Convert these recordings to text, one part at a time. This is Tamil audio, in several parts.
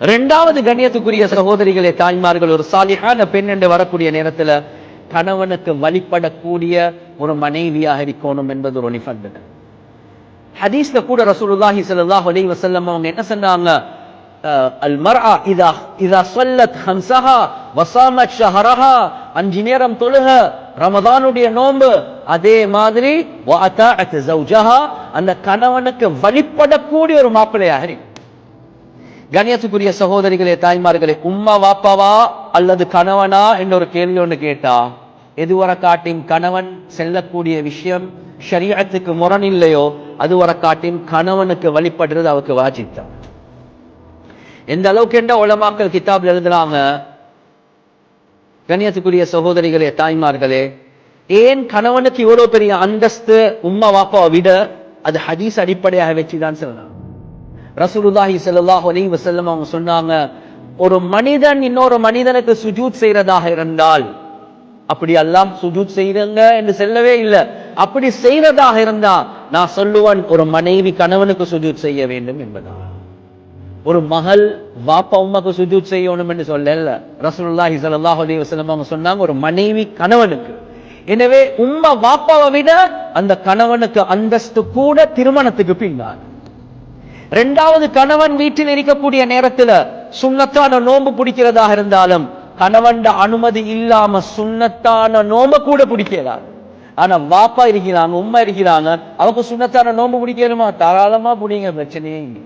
ரெண்டாவது கண்ணியத்துக்குரிய சகோதரிகளே தாய்மார்கள் ஒரு சாலிகான பெண் என்று வரக்கூடிய நேரத்துல கணவனுக்கு வழிபடக்கூடிய ஒரு மனைவியாக இருக்கணும் என்பது ஒரு நிபந்தனை. ஹதீஸ்ல கூட ரசூலுல்லாஹி ஸல்லல்லாஹு அலைஹி வஸல்லம் அவங்க என்ன சொன்னாங்க? அஹ், அல் இதா இதா ஸல்லத் ஹம்ஸஹா வஸாமத் ஷஹரஹா அஞ்சு நேரம் தொழுக ரமதானுடைய நோன்பு. அதே மாதிரி வஅதாஅத் ஜௌஜஹா அந்த கணவனுக்கு வழிபடக்கூடிய ஒரு மாப்பிள்ளையாக இருக்கு கணியத்துக்குரிய சகோதரிகளே தாய்மார்களே உம்மா வாப்பாவா அல்லது கணவனா என்ற ஒரு கேள்வி ஒன்று கேட்டா எதுவரை காட்டின் கணவன் செல்லக்கூடிய விஷயம் ஷரியத்துக்கு முரண் இல்லையோ அதுவரை காட்டின் கணவனுக்கு வழிபடுறது அவருக்கு வாஜித்தான் எந்த அளவுக்கு என்ற உலமாக்கள் கிதாப்ல எழுதுனாங்க கணியத்துக்குரிய சகோதரிகளே தாய்மார்களே ஏன் கணவனுக்கு இவ்வளவு பெரிய அந்தஸ்து உம்மா வாப்பாவை விட அது ஹதீஸ் அடிப்படையாக வச்சுதான் சொல்லலாம். ரசூலுல்லாஹி ஸல்லல்லாஹு அலைஹி வஸல்லம் அவங்க சொன்னாங்க ஒரு மனிதன் இன்னொரு மனிதனுக்கு சுஜூத் செய்யறதாக இருந்தால் அப்படி எல்லாம் சுஜூத் செய்யறங்க என்று சொல்லவே இல்லை. அப்படி செய்யறதாக இருந்தா நான் சொல்லுவேன் ஒரு மனைவி கணவனுக்கு சுஜூத் செய்ய வேண்டும் என்பதா ஒரு மகள் வாப்பா உமாக்கு சுஜூத் செய்யணும் என்று சொல்லல. ரசூலுல்லாஹி ஸல்லல்லாஹு அலைஹி வஸல்லம் அவங்க சொன்னாங்க ஒரு மனைவி கணவனுக்கு. எனவே உம்மா வாப்பாவை விட அந்த கணவனுக்கு அந்தஸ்து கூட திருமணத்துக்கு பின்னால். ரெண்டாவது கணவன் வீட்டில் இருக்கக்கூடிய நேரத்தில் சுண்ணத்தான நோன்பு பிடிக்கிறதாக இருந்தாலும் கணவன் அனுமதி இல்லாம சுண்ணத்தான நோம்ப கூட பிடிக்கிறார் ஆனா வாப்பா இருக்கிறாங்க உம்மா இருக்கிறாங்க அவங்க சுண்ணத்தான நோன்பு பிடிக்கணுமா? தாராளமா பிடிங்க பிரச்சனையே இல்லை.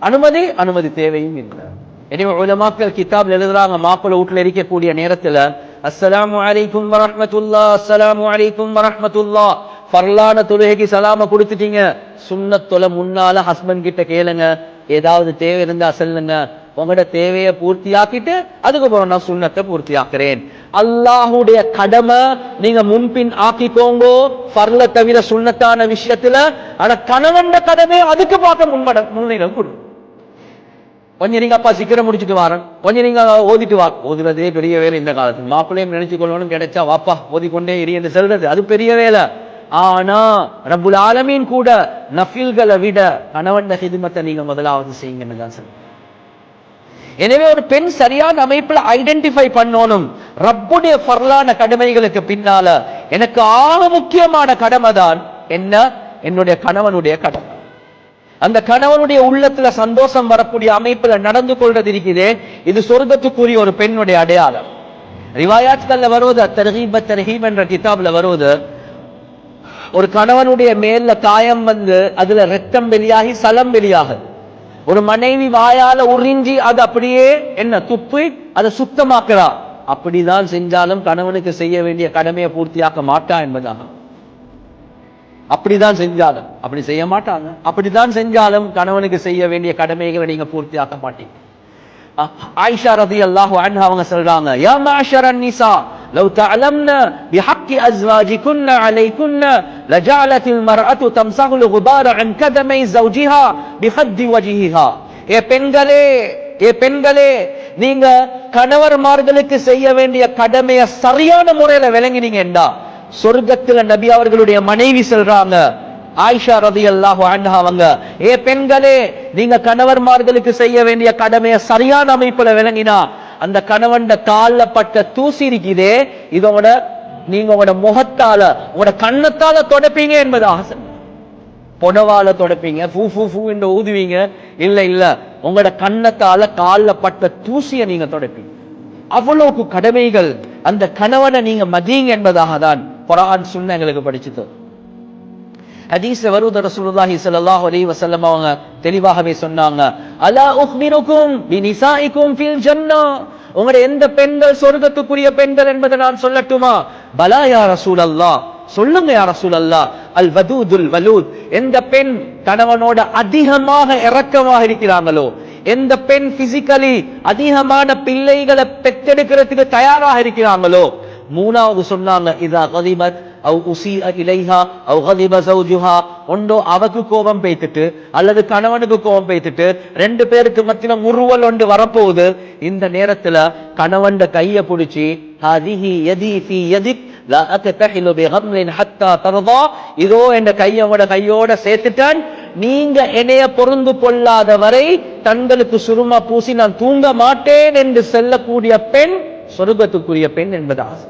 அனுமதி அனுமதி தேவையும் இல்லை. எனவே உலமாக்கள் கிதாப்ல எழுதுறாங்க மாப்பிள்ள வீட்டுல இருக்கக்கூடிய நேரத்துல அஸ்லாம் அலைக்கும் வரஹ்மத்துல்லாஹ் அஸ்ஸலாமு அலைக்கும் வரஹ்மத்துல்லாஹ் ஃபர்லான தொழுகைக்கு சலாம கொடுத்துட்டீங்க. சுன்னத் தொலை முன்னால ஹஸ்பண்ட் கிட்ட கேளுங்க. ஏதாவது தேவை இருந்தா சொல்லுங்க. உங்களோட தேவையை பூர்த்தியாக்கிட்டு அதுக்கப்புறம் நான் சுண்ணத்தை பூர்த்தியாக்குறேன். அல்லாஹுடைய கடமை நீங்க முன்பின் ஆக்கிக்கோங்கோ. ஃபர்ல தவிர சுண்ணத்தான விஷயத்துல ஆனா கணவன் கடமை அதுக்கு பார்க்க முன்மட முன்னிடம் கொடு. கொஞ்சம் நீங்க அப்பா சீக்கிரம் முடிச்சுட்டு வரேன். கொஞ்சம் நீங்க ஓதிட்டு வா. ஓதுறதே பெரிய வேலை இந்த காலத்துல. மாப்பிள்ளையும் நினைச்சு கொள்ளணும் கிடைச்சா வாப்பா ஓதிக்கொண்டே இரு என்று சொல்றது அது பெரிய வேலை. ஆனா ரபுல் ஆலமீன் கூட நஃபில்களை விட கணவன் ஹிதுமத்தை நீங்க முதலாவது செய்யுங்கன்னு தான் சொல்லுங்க எனவே ஒரு பெண் சரியான அமைப்புல ஐடென்டிஃபை பண்ணணும். ரப்புடைய பரலான கடமைகளுக்கு பின்னால எனக்கு ஆக முக்கியமான கடமை தான் என்ன? என்னுடைய கணவனுடைய கடமை. அந்த கணவனுடைய உள்ளத்துல சந்தோஷம் வரக்கூடிய அமைப்புல நடந்து கொள்றது இருக்குது. இது சொர்க்கத்துக்குரிய ஒரு பெண்ணுடைய அடையாளம். ரிவாயாத்கள்ல வருவது தர்ஹீப தர்ஹீப் என்ற கிதாப்ல வருவது ஒரு கணவனுடைய மேல்ல காயம் வந்து அதுல ரத்தம் வெளியாகி சலம் வெளியாகுது ஒரு மனைவி வாயால உறிஞ்சி அது அப்படியே என்ன துப்பி அதை சுத்தமாக்குறா. அப்படிதான் செஞ்சாலும் கணவனுக்கு செய்ய வேண்டிய கடமையை பூர்த்தியாக்க மாட்டா என்பதாக. அப்படிதான் செஞ்சாலும். அப்படி செய்ய மாட்டாங்க. அப்படிதான் செஞ்சாலும் கணவனுக்கு செய்ய வேண்டிய கடமைகளை நீங்க பூர்த்தியாக்க மாட்டீங்க. ஆயிஷா ரதி அல்லாஹு அவங்க சொல்றாங்க யா நிசா لو تعلمن بحق أزواجكن عليكن لجعلت المرأة تمسح الغبار عن قدمي زوجها بخد وجهها ஏ பெண்களே ஏ பெண்களே நீங்க கணவர்மார்களுக்கு செய்ய வேண்டிய கடமையை சரியான முறையில விளங்கினீங்கடா சொர்க்கத்துல நபி அவர்களுடைய மனைவி சொல்றாங்க ஆயிஷா ரதி அல்லாஹு அவங்க ஏ பெண்களே நீங்க கணவர்மார்களுக்கு செய்ய வேண்டிய கடமையை சரியான அமைப்புல விளங்கினா அந்த கணவன் காலில் பட்ட தூசி இருக்குதே இதோட நீங்க உங்களோட முகத்தால உங்களோட கண்ணத்தால தொடப்பீங்க என்பது ஆசை. புடவால தொடப்பீங்க ஃபூ ஃபூ ஃபூ என்று ஊதுவீங்க. இல்ல இல்ல உங்களோட கண்ணத்தால காலில் பட்ட தூசியை நீங்க தொடப்பீங்க. அவ்வளவுக்கு கடமைகள். அந்த கணவனை நீங்க மதியுங்க என்பதாக தான் புறான் சொன்ன எங்களுக்கு படிச்சுட்டு ஹதீஸ்ல வருவது ரசூலுல்லாஹி ஸல்லல்லாஹு அலைஹி வஸல்லம் அவங்க தெளிவாகவே சொன்னாங்க அலா உக்மிருக்கும் பினிசாயிக்கும் ஃபில் ஜன்னா. உங்களுடைய எந்த பெண்கள் சொர்க்கத்துக்குரிய பெண்கள் என்பதை நான் சொல்லட்டுமா? பலா யா ரசூலல்லாஹ். சொல்லுங்க யா ரசூலல்லாஹ். அல் வதூதுல் வலூத். எந்த பெண் கணவனோட அதிகமாக இரக்கமாக இருக்கிறாங்களோ எந்த பெண் பிசிக்கலி அதிகமான பிள்ளைகளை பெற்றெடுக்கிறதுக்கு தயாராக இருக்கிறாங்களோ மூணாவது சொன்னாங்க இதா கதிமத் அவ் உசி இலைஹா அவ் கதிப சௌஜுஹா ஒன்றோ அவக்கு கோபம் பெய்த்துட்டு அல்லது கணவனுக்கு கோபம் பெய்த்துட்டு ரெண்டு பேருக்கு மத்தியில முறுவல் ஒன்று வரப்போகுது இந்த நேரத்துல கணவன் கைய பிடிச்சி ஹதிஹி யதி ஃபி யதிக் ஹத்தா இதோ என்ற கையோட கையோட சேர்த்துட்டான் நீங்க என்னைய பொருந்து கொள்ளாத வரை தங்களுக்கு சுருமா பூசி நான் தூங்க மாட்டேன் என்று செல்லக்கூடிய பெண் சொருபத்துக்குரிய பெண் என்பது ஆசை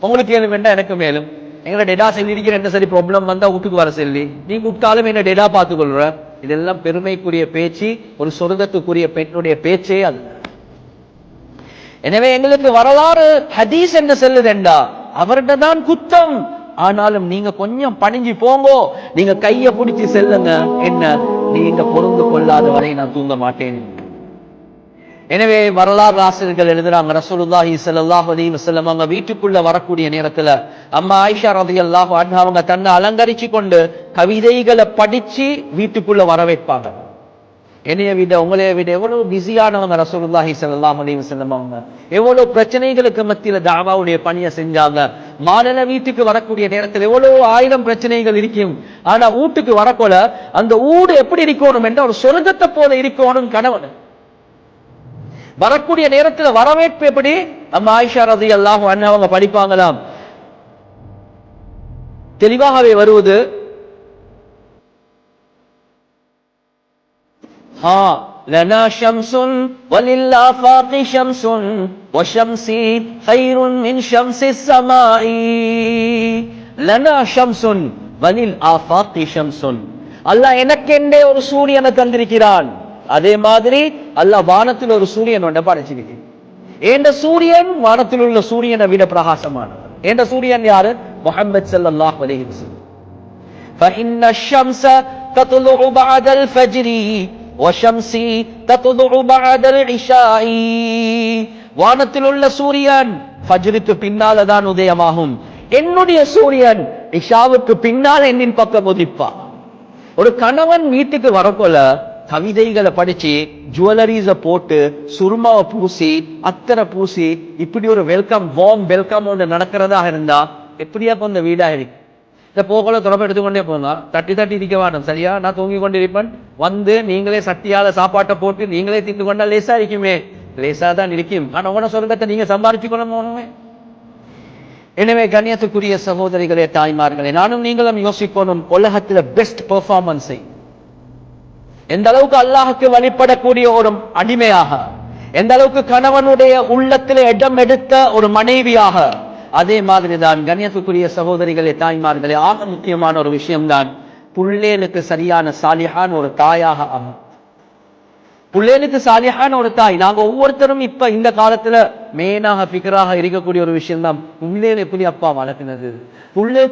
உங்களுக்கு ஏதும் வேண்டாம் எனக்கு மேலும். எங்களை டேட்டா இருக்கிற என்ன சரி ப்ராப்ளம் வந்தால் வீட்டுக்கு வர சொல்லி. நீங்க கூப்பிட்டாலும் என்ன டேட்டா பார்த்துக்கொள்ற? இதெல்லாம் பெருமைக்குரிய பேச்சு ஒரு சொர்க்கத்துக்குரிய பெண்ணுடைய பேச்சே அல்ல. எனவே எங்களுக்கு வரலாறு ஹதீஸ் என்ன செல்லுதெண்டா. அவர்கிட்ட தான் குத்தம். ஆனாலும் நீங்க கொஞ்சம் பணிஞ்சு போங்கோ. நீங்க கைய பிடிச்சி செல்லுங்க. என்ன? நீங்க பொருந்து கொள்ளாத வரை நான் தூங்க மாட்டேன். எனவே வரலாறு ஆசிரியர்கள் எழுதுறாங்க. ரசூலுல்லாஹி ஸல்லல்லாஹு அலைஹி வஸல்லம் அவங்க வீட்டுக்குள்ள வரக்கூடிய நேரத்துல அம்மா ஆயிஷா ரலியல்லாஹு அன்ஹா அவங்க தன்னை அலங்கரிச்சு கொண்டு கவிதைகளை படிச்சு வீட்டுக்குள்ள வரவேற்பாங்க. என்னைய விட உங்களைய விட எவ்வளவு பிஸியானவங்க ரசூலுல்லாஹி ஸல்லல்லாஹு அலைஹி வஸல்லம் அவங்க. எவ்வளவு பிரச்சனைகளுக்கு மத்தியில தாவாவுடைய பணியை செஞ்சாங்க. மாநில வீட்டுக்கு வரக்கூடிய நேரத்தில் எவ்வளவு ஆயிரம் பிரச்சனைகள் இருக்கும். ஆனா வீட்டுக்கு வரக்கொல அந்த ஊடு எப்படி இருக்கணும் என்ற ஒரு சொர்க்கத்தை போல இருக்கணும் கணவன் வரக்கூடிய நேரத்துல வரவேற்பு எப்படி அம்மா ஆயிஷா ரதி அல்லாஹ் அவங்க படிப்பாங்களாம் தெளிவாகவே வருவது ها لنا شمس وللآفاق شمس وشمسي خير من شمس السماء لنا شمس وللآفاق شمس அல்லாஹ் எனக்கென்றே ஒரு சூரியனை தந்திருக்கிறான் அதே மாதிரி அல்லாஹ் வானத்தில் ஒரு சூரியன் ஒன்றை படைச்சிருக்கிறான் ஏண்ட சூரியன் வானத்தில் உள்ள சூரியனை விட பிரகாசமானவர் ஏண்ட சூரியன் யாரு முஹம்மது ஸல்லல்லாஹு அலைஹி வஸல்லம் فإن الشمس تطلع بعد الفجر وشمسي تطلع بعد العشاء வானத்தில் உள்ள சூரியன் ஃபஜ்ருக்கு பின்னால தான் உதயமாகும் என்னுடைய சூரியன் இஷாவுக்கு பின்னால் என்னின் பக்கம் உதிப்பா ஒரு கணவன் வீட்டுக்கு வரக்கொள்ள கவிதைகளை படிச்சு ஜுவல்லரிஸ போட்டு சுருமாவை பூசி அத்தரை பூசி இப்படி ஒரு வெல்கம் வார்ம் வெல்கம் ஒன்று நடக்கிறதா இருந்தா எப்படியா கொஞ்சம் வீடா இருக்கு இந்த போகல தொடர்பு எடுத்துக்கொண்டே போங்க தட்டி தட்டி இருக்க வேண்டாம் சரியா? நான் தூங்கி கொண்டிருப்பேன். வந்து நீங்களே சட்டியால சாப்பாட்டை போட்டு நீங்களே தின்னு கொண்டா லேசா இருக்குமே. லேசா தான் இருக்கும். ஆனா உன சொர்க்கத்தை நீங்க சம்பாரிச்சு கொள்ளணுமே எனவே கண்ணியத்துக்குரிய சகோதரிகளே தாய்மார்களே நானும் நீங்களும் யோசிக்கணும் உலகத்துல பெஸ்ட் பெர்ஃபார்மன்ஸை எந்த அளவுக்கு அல்லாஹுக்கு வழிபடக்கூடிய ஒரு அடிமையாக எந்த அளவுக்கு கணவனுடைய உள்ளத்தில் இடம் எடுத்த ஒரு மனைவியாக அதே மாதிரி தான் கண்ணியத்துக்குரிய சகோதரிகளே தாய்மார்களே ஆக முக்கியமான ஒரு விஷயம்தான் புள்ளேனுக்கு சரியான சாலிஹான் ஒரு தாயாக ஆகும். புள்ளேனுக்கு சாலிஹான ஒரு தாய் நாங்க ஒவ்வொருத்தரும் இப்ப இந்த காலத்துல மெயினாக பிகராக இருக்கக்கூடிய ஒரு விஷயம் தான் புள்ளேன் எப்படி அப்பா வளர்க்கினது புள்ளே